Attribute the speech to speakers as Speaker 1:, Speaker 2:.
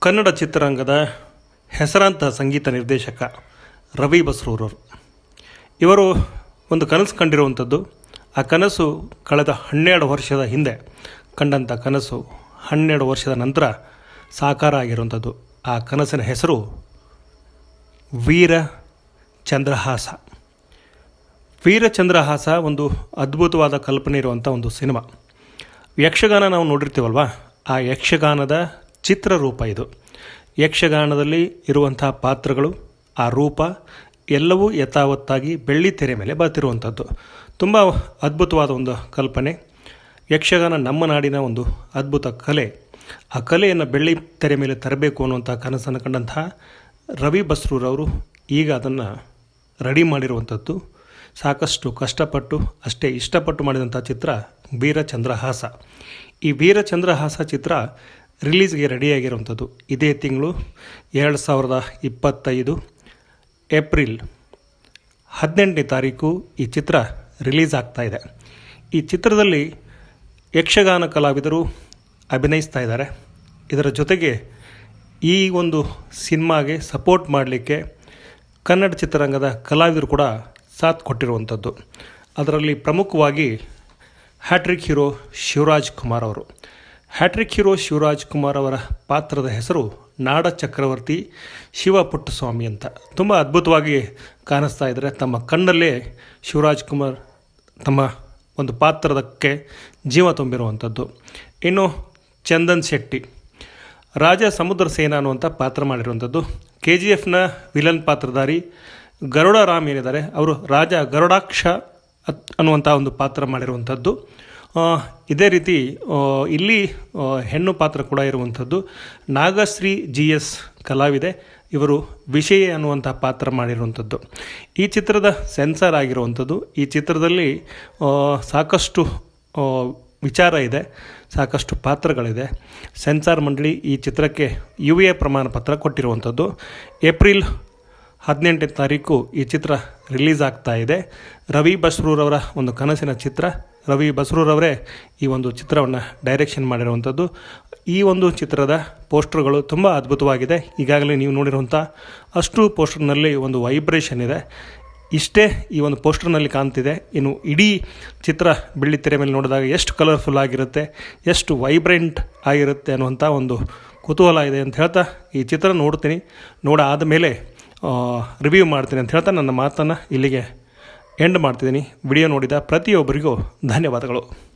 Speaker 1: ಕನ್ನಡ ಚಿತ್ರರಂಗದ ಹೆಸರಾಂತ ಸಂಗೀತ ನಿರ್ದೇಶಕ ರವಿ ಬಸ್ರೂರವರು. ಇವರು ಒಂದು ಕನಸು ಕಂಡಿರುವಂಥದ್ದು. ಆ ಕನಸು ಕಳೆದ ಹನ್ನೆರಡು ವರ್ಷದ ಹಿಂದೆ ಕಂಡಂಥ ಕನಸು ಹನ್ನೆರಡು ವರ್ಷದ ನಂತರ ಸಾಕಾರ ಆಗಿರುವಂಥದ್ದು. ಆ ಕನಸಿನ ಹೆಸರು ವೀರ ಚಂದ್ರಹಾಸ ವೀರಚಂದ್ರಹಾಸ ಒಂದು ಅದ್ಭುತವಾದ ಕಲ್ಪನೆ ಇರುವಂಥ ಒಂದು ಸಿನಿಮಾ. ಯಕ್ಷಗಾನ ನಾವು ನೋಡಿರ್ತೀವಲ್ವ? ಆ ಯಕ್ಷಗಾನದ ಚಿತ್ರರೂಪ ಇದು. ಯಕ್ಷಗಾನದಲ್ಲಿ ಇರುವಂಥ ಪಾತ್ರಗಳು, ಆ ರೂಪ, ಎಲ್ಲವೂ ಯಥಾವತ್ತಾಗಿ ಬೆಳ್ಳಿ ತೆರೆ ಮೇಲೆ ಬರ್ತಿರುವಂಥದ್ದು. ತುಂಬ ಅದ್ಭುತವಾದ ಒಂದು ಕಲ್ಪನೆ. ಯಕ್ಷಗಾನ ನಮ್ಮ ನಾಡಿನ ಒಂದು ಅದ್ಭುತ ಕಲೆ. ಆ ಕಲೆಯನ್ನು ಬೆಳ್ಳಿ ತೆರೆ ಮೇಲೆ ತರಬೇಕು ಅನ್ನುವಂಥ ಕನಸನ್ನು ಕಂಡಂತಹ ರವಿ ಬಸ್ರೂರವರು ಈಗ ಅದನ್ನು ರೆಡಿ ಮಾಡಿರುವಂಥದ್ದು. ಸಾಕಷ್ಟು ಕಷ್ಟಪಟ್ಟು, ಅಷ್ಟೇ ಇಷ್ಟಪಟ್ಟು ಮಾಡಿದಂಥ ಚಿತ್ರ ವೀರಚಂದ್ರಹಾಸ. ಈ ವೀರಚಂದ್ರಹಾಸ ಚಿತ್ರ ರಿಲೀಸ್ಗೆ ರೆಡಿಯಾಗಿರುವಂಥದ್ದು. ಇದೇ ತಿಂಗಳು ಎರಡು ಸಾವಿರದ ಇಪ್ಪತ್ತೈದು ಏಪ್ರಿಲ್ ಹದಿನೆಂಟನೇ ತಾರೀಕು ಈ ಚಿತ್ರ ರಿಲೀಸ್ ಆಗ್ತಾ ಇದೆ. ಈ ಚಿತ್ರದಲ್ಲಿ ಯಕ್ಷಗಾನ ಕಲಾವಿದರು ಅಭಿನಯಿಸ್ತಾ ಇದ್ದಾರೆ. ಇದರ ಜೊತೆಗೆ ಈ ಒಂದು ಸಿನಿಮಾಗೆ ಸಪೋರ್ಟ್ ಮಾಡಲಿಕ್ಕೆ ಕನ್ನಡ ಚಿತ್ರರಂಗದ ಕಲಾವಿದರು ಕೂಡ ಸಾಥ್ ಕೊಟ್ಟಿರುವಂಥದ್ದು. ಅದರಲ್ಲಿ ಪ್ರಮುಖವಾಗಿ ಹ್ಯಾಟ್ರಿಕ್ ಹೀರೋ ಶಿವರಾಜ್ ಕುಮಾರ್ ಅವರು. ಹ್ಯಾಟ್ರಿಕ್ ಹೀರೋ ಶಿವರಾಜ್ ಕುಮಾರ್ ಅವರ ಪಾತ್ರದ ಹೆಸರು ನಾಡ ಚಕ್ರವರ್ತಿ ಶಿವ ಪುಟ್ಟಸ್ವಾಮಿ ಅಂತ. ತುಂಬ ಅದ್ಭುತವಾಗಿ ಕಾಣಿಸ್ತಾ ಇದ್ದಾರೆ ತಮ್ಮ ಕಣ್ಣಲ್ಲೇ ಶಿವರಾಜ್ ಕುಮಾರ್ ತಮ್ಮ ಒಂದು ಪಾತ್ರದಕ್ಕೆ ಜೀವ ತುಂಬಿರುವಂಥದ್ದು. ಇನ್ನು ಚಂದನ್ ಶೆಟ್ಟಿ. ರಾಜ ಸಮುದ್ರ ಸೇನಾ ಅನ್ನುವಂಥ ಪಾತ್ರ ಮಾಡಿರುವಂಥದ್ದು. ಕೆ ಜಿ ಎಫ್ನ ವಿಲನ್ ಪಾತ್ರಧಾರಿ ಗರುಡ ರಾಮ್ ಏನಿದ್ದಾರೆ, ಅವರು ರಾಜ ಗರುಡಾಕ್ಷ ಅನ್ನುವಂಥ ಒಂದು ಪಾತ್ರ ಮಾಡಿರುವಂಥದ್ದು. ಇದೇ ರೀತಿ ಇಲ್ಲಿ ಹೆಣ್ಣು ಪಾತ್ರ ಕೂಡ ಇರುವಂಥದ್ದು. ನಾಗಶ್ರೀ ಜಿ ಎಸ್ ಕಲಾವಿದೆ. ಇವರು ವಿಷಯ ಅನ್ನುವಂಥ ಪಾತ್ರ ಮಾಡಿರುವಂಥದ್ದು. ಈ ಚಿತ್ರದ ಸೆನ್ಸಾರ್ ಆಗಿರುವಂಥದ್ದು. ಈ ಚಿತ್ರದಲ್ಲಿ ಸಾಕಷ್ಟು ವಿಚಾರ ಇದೆ. ಸಾಕಷ್ಟು ಪಾತ್ರಗಳಿದೆ. ಸೆನ್ಸಾರ್ ಮಂಡಳಿ ಈ ಚಿತ್ರಕ್ಕೆ ಯು ಎ ಪ್ರಮಾಣ ಪತ್ರ ಕೊಟ್ಟಿರುವಂಥದ್ದು. ಏಪ್ರಿಲ್ ಹದಿನೆಂಟನೇ ತಾರೀಕು ಈ ಚಿತ್ರ ರಿಲೀಸ್ ಆಗ್ತಾ ಇದೆ. ರವಿ ಬಸ್ರೂರವರ ಒಂದು ಕನಸಿನ ಚಿತ್ರ. ರವಿ ಬಸ್ರೂರವರೇ ಈ ಒಂದು ಚಿತ್ರವನ್ನು ಡೈರೆಕ್ಷನ್ ಮಾಡಿರುವಂಥದ್ದು. ಈ ಒಂದು ಚಿತ್ರದ ಪೋಸ್ಟರ್ಗಳು ತುಂಬ ಅದ್ಭುತವಾಗಿದೆ. ಈಗಾಗಲೇ ನೀವು ನೋಡಿರುವಂಥ ಅಷ್ಟು ಪೋಸ್ಟರ್ನಲ್ಲಿ ಒಂದು ವೈಬ್ರೇಷನ್ ಇದೆ. ಇಷ್ಟೇ ಈ ಒಂದು ಪೋಸ್ಟರ್ನಲ್ಲಿ ಕಾಣ್ತಿದೆ. ಇನ್ನು ಇಡೀ ಚಿತ್ರ ಬೆಳ್ಳಿ ತೆರೆ ಮೇಲೆ ನೋಡಿದಾಗ ಎಷ್ಟು ಕಲರ್ಫುಲ್ ಆಗಿರುತ್ತೆ, ಎಷ್ಟು ವೈಬ್ರೆಂಟ್ ಆಗಿರುತ್ತೆ ಅನ್ನುವಂಥ ಒಂದು ಕುತೂಹಲ ಇದೆ ಅಂತ ಹೇಳ್ತಾ ಈ ಚಿತ್ರ ನೋಡ್ತೀನಿ. ನೋಡಾದ ಮೇಲೆ ರಿವ್ಯೂ ಮಾಡ್ತೀನಿ ಅಂತ ಹೇಳ್ತಾ ನನ್ನ ಮಾತನ್ನು ಇಲ್ಲಿಗೆ ಎಂಡ್ ಮಾಡ್ತಿದ್ದೀನಿ. ವಿಡಿಯೋ ನೋಡಿದ ಪ್ರತಿಯೊಬ್ಬರಿಗೂ ಧನ್ಯವಾದಗಳು.